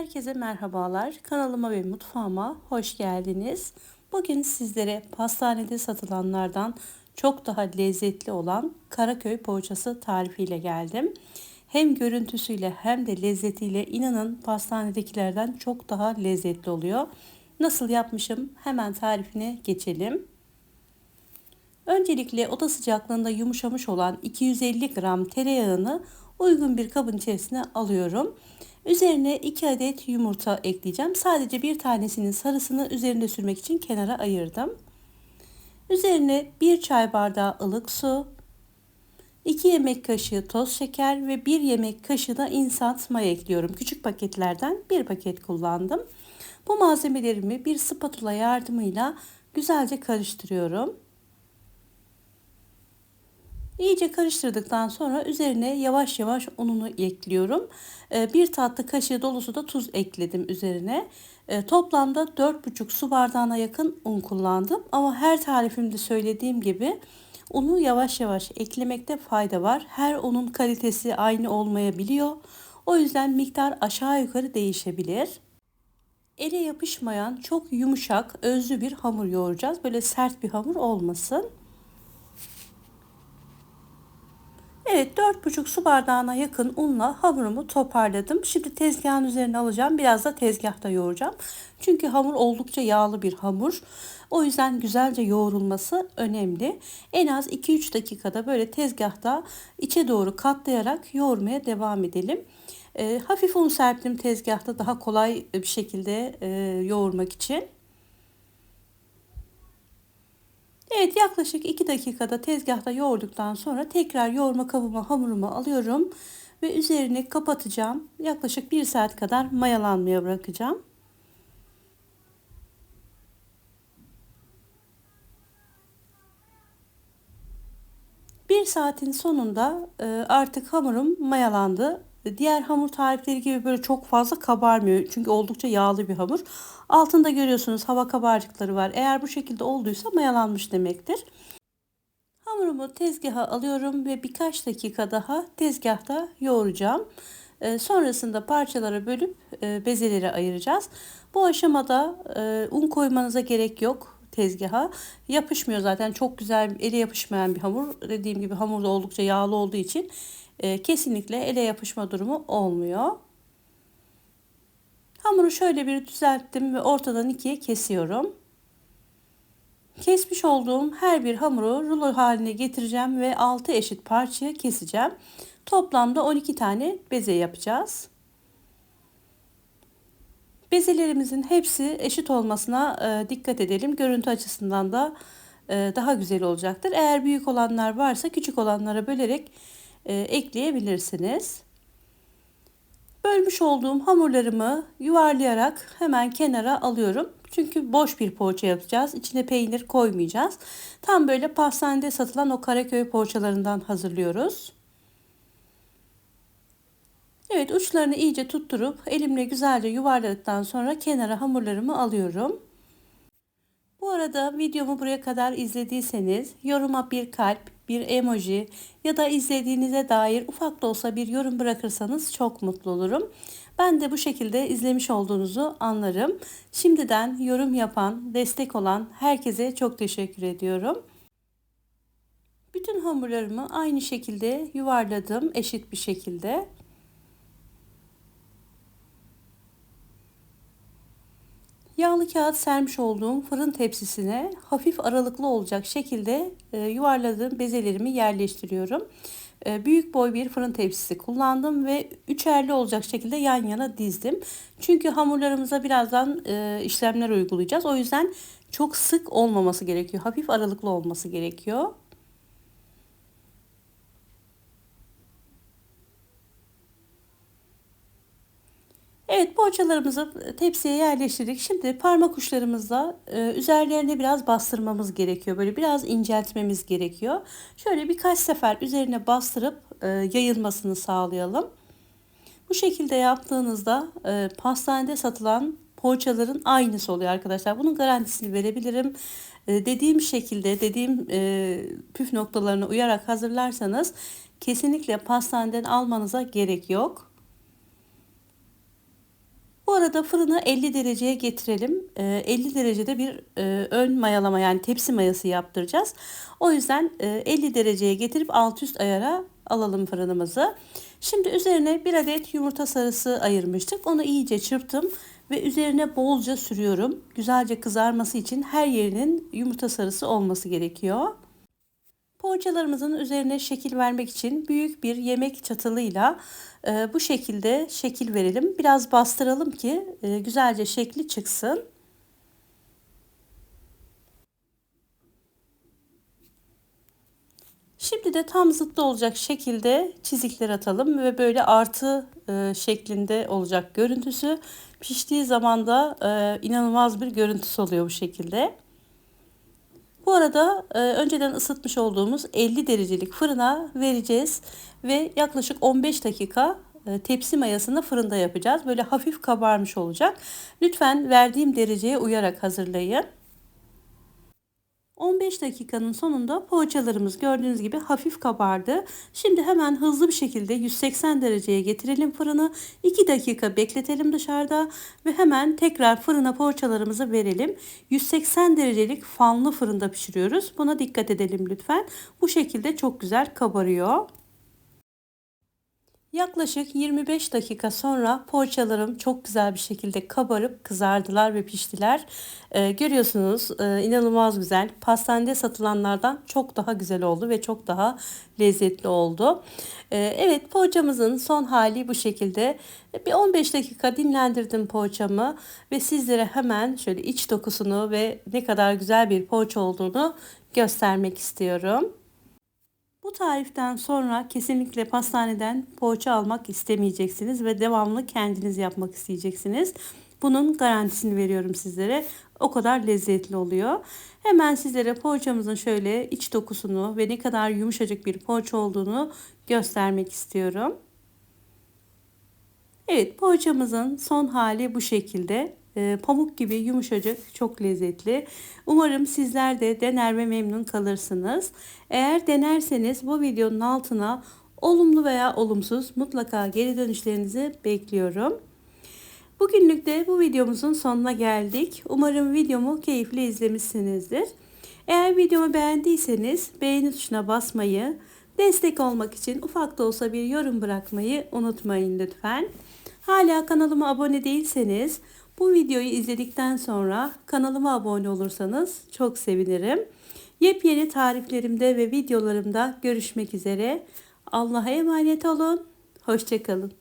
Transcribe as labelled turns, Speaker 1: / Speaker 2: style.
Speaker 1: Herkese merhabalar. Kanalıma ve mutfağıma hoş geldiniz. Bugün sizlere pastanede satılanlardan çok daha lezzetli olan Karaköy poğaçası tarifiyle geldim. Hem görüntüsüyle hem de lezzetiyle inanın pastanedekilerden çok daha lezzetli oluyor. Nasıl yapmışım? Hemen tarifine geçelim. Öncelikle oda sıcaklığında yumuşamış olan 250 gram tereyağını uygun bir kabın içerisine alıyorum. Üzerine 2 adet yumurta ekleyeceğim. Sadece bir tanesinin sarısını üzerinde sürmek için kenara ayırdım. Üzerine 1 çay bardağı ılık su, 2 yemek kaşığı toz şeker ve 1 yemek kaşığı da instant maya ekliyorum. Küçük paketlerden bir paket kullandım. Bu malzemelerimi bir spatula yardımıyla güzelce karıştırıyorum. İyice karıştırdıktan sonra üzerine yavaş yavaş ununu ekliyorum. Ee, bir tatlı kaşığı dolusu da tuz ekledim üzerine. Ee, toplamda 4,5 su bardağına yakın un kullandım. Ama her tarifimde söylediğim gibi unu yavaş yavaş eklemekte fayda var. Her unun kalitesi aynı olmayabiliyor. O yüzden miktar aşağı yukarı değişebilir. Ele yapışmayan çok yumuşak özlü bir hamur yoğuracağız. Böyle sert bir hamur olmasın. Evet 4,5 su bardağına yakın unla hamurumu toparladım. Şimdi tezgahın üzerine alacağım. Biraz da tezgahta yoğuracağım. Çünkü hamur oldukça yağlı bir hamur. O yüzden güzelce yoğrulması önemli. En az 2-3 dakikada böyle tezgahta içe doğru katlayarak yoğurmaya devam edelim. E, hafif un serptim tezgahta daha kolay bir şekilde e, yoğurmak için. Evet yaklaşık 2 dakikada tezgahta yoğurduktan sonra tekrar yoğurma kabıma hamurumu alıyorum ve üzerine kapatacağım. Yaklaşık 1 saat kadar mayalanmaya bırakacağım. Bir saatin sonunda e, artık hamurum mayalandı. Diğer hamur tarifleri gibi böyle çok fazla kabarmıyor. Çünkü oldukça yağlı bir hamur. Altında görüyorsunuz hava kabarcıkları var. Eğer bu şekilde olduysa mayalanmış demektir. Hamurumu tezgaha alıyorum ve birkaç dakika daha tezgahta yoğuracağım. Ee, sonrasında parçalara bölüp e, bezelere ayıracağız. Bu aşamada e, un koymanıza gerek yok tezgaha. Yapışmıyor zaten çok güzel ele yapışmayan bir hamur. Dediğim gibi hamur da oldukça yağlı olduğu için e, kesinlikle ele yapışma durumu olmuyor. Hamuru şöyle bir düzelttim ve ortadan ikiye kesiyorum. Kesmiş olduğum her bir hamuru rulo haline getireceğim ve 6 eşit parçaya keseceğim. Toplamda 12 tane beze yapacağız. Bezelerimizin hepsi eşit olmasına e, dikkat edelim. Görüntü açısından da e, daha güzel olacaktır. Eğer büyük olanlar varsa küçük olanlara bölerek e, ekleyebilirsiniz. Bölmüş olduğum hamurlarımı yuvarlayarak hemen kenara alıyorum. Çünkü boş bir poğaça yapacağız. İçine peynir koymayacağız. Tam böyle pastanede satılan o Karaköy poğaçalarından hazırlıyoruz. Evet uçlarını iyice tutturup elimle güzelce yuvarladıktan sonra kenara hamurlarımı alıyorum. Bu arada videomu buraya kadar izlediyseniz yoruma bir kalp, bir emoji ya da izlediğinize dair ufak da olsa bir yorum bırakırsanız çok mutlu olurum. Ben de bu şekilde izlemiş olduğunuzu anlarım. Şimdiden yorum yapan, destek olan herkese çok teşekkür ediyorum. Bütün hamurlarımı aynı şekilde yuvarladım eşit bir şekilde. Yağlı kağıt sermiş olduğum fırın tepsisine hafif aralıklı olacak şekilde e, yuvarladığım bezelerimi yerleştiriyorum. E, büyük boy bir fırın tepsisi kullandım ve üçerli olacak şekilde yan yana dizdim. Çünkü hamurlarımıza birazdan e, işlemler uygulayacağız. O yüzden çok sık olmaması gerekiyor. Hafif aralıklı olması gerekiyor. Evet poğaçalarımızı tepsiye yerleştirdik. Şimdi parmak uçlarımızla e, üzerlerine biraz bastırmamız gerekiyor. Böyle biraz inceltmemiz gerekiyor. Şöyle birkaç sefer üzerine bastırıp e, yayılmasını sağlayalım. Bu şekilde yaptığınızda e, pastanede satılan poğaçaların aynısı oluyor arkadaşlar. Bunun garantisini verebilirim. E, dediğim şekilde, dediğim e, püf noktalarına uyarak hazırlarsanız kesinlikle pastaneden almanıza gerek yok. Bu arada fırını 50 dereceye getirelim. 50 derecede bir ön mayalama yani tepsi mayası yaptıracağız. O yüzden 50 dereceye getirip alt üst ayara alalım fırınımızı. Şimdi üzerine bir adet yumurta sarısı ayırmıştık. Onu iyice çırptım ve üzerine bolca sürüyorum. Güzelce kızarması için her yerinin yumurta sarısı olması gerekiyor. Poğaçalarımızın üzerine şekil vermek için büyük bir yemek çatalıyla e, bu şekilde şekil verelim. Biraz bastıralım ki e, güzelce şekli çıksın. Şimdi de tam zıttı olacak şekilde çizikler atalım ve böyle artı e, şeklinde olacak görüntüsü. Piştiği zaman da e, inanılmaz bir görüntüsü oluyor bu şekilde. Bu arada e, önceden ısıtmış olduğumuz 50 derecelik fırına vereceğiz ve yaklaşık 15 dakika e, tepsi mayasını fırında yapacağız. Böyle hafif kabarmış olacak. Lütfen verdiğim dereceye uyarak hazırlayın. 15 dakikanın sonunda poğaçalarımız gördüğünüz gibi hafif kabardı. Şimdi hemen hızlı bir şekilde 180 dereceye getirelim fırını. 2 dakika bekletelim dışarıda ve hemen tekrar fırına poğaçalarımızı verelim. 180 derecelik fanlı fırında pişiriyoruz. Buna dikkat edelim lütfen. Bu şekilde çok güzel kabarıyor. Yaklaşık 25 dakika sonra poğaçalarım çok güzel bir şekilde kabarıp kızardılar ve piştiler. Ee, görüyorsunuz e, inanılmaz güzel. Pastanede satılanlardan çok daha güzel oldu ve çok daha lezzetli oldu. Ee, evet poğaçamızın son hali bu şekilde. Bir 15 dakika dinlendirdim poğaçamı ve sizlere hemen şöyle iç dokusunu ve ne kadar güzel bir poğaça olduğunu göstermek istiyorum. Bu tariften sonra kesinlikle pastaneden poğaça almak istemeyeceksiniz ve devamlı kendiniz yapmak isteyeceksiniz. Bunun garantisini veriyorum sizlere. O kadar lezzetli oluyor. Hemen sizlere poğaçamızın şöyle iç dokusunu ve ne kadar yumuşacık bir poğaça olduğunu göstermek istiyorum. Evet poğaçamızın son hali bu şekilde. E, pamuk gibi yumuşacık, çok lezzetli. Umarım sizler de dener ve memnun kalırsınız. Eğer denerseniz bu videonun altına olumlu veya olumsuz mutlaka geri dönüşlerinizi bekliyorum. Bugünlük de bu videomuzun sonuna geldik. Umarım videomu keyifli izlemişsinizdir. Eğer videomu beğendiyseniz beğeni tuşuna basmayı, destek olmak için ufak da olsa bir yorum bırakmayı unutmayın lütfen. Hala kanalıma abone değilseniz bu videoyu izledikten sonra kanalıma abone olursanız çok sevinirim. Yepyeni tariflerimde ve videolarımda görüşmek üzere. Allah'a emanet olun. Hoşçakalın.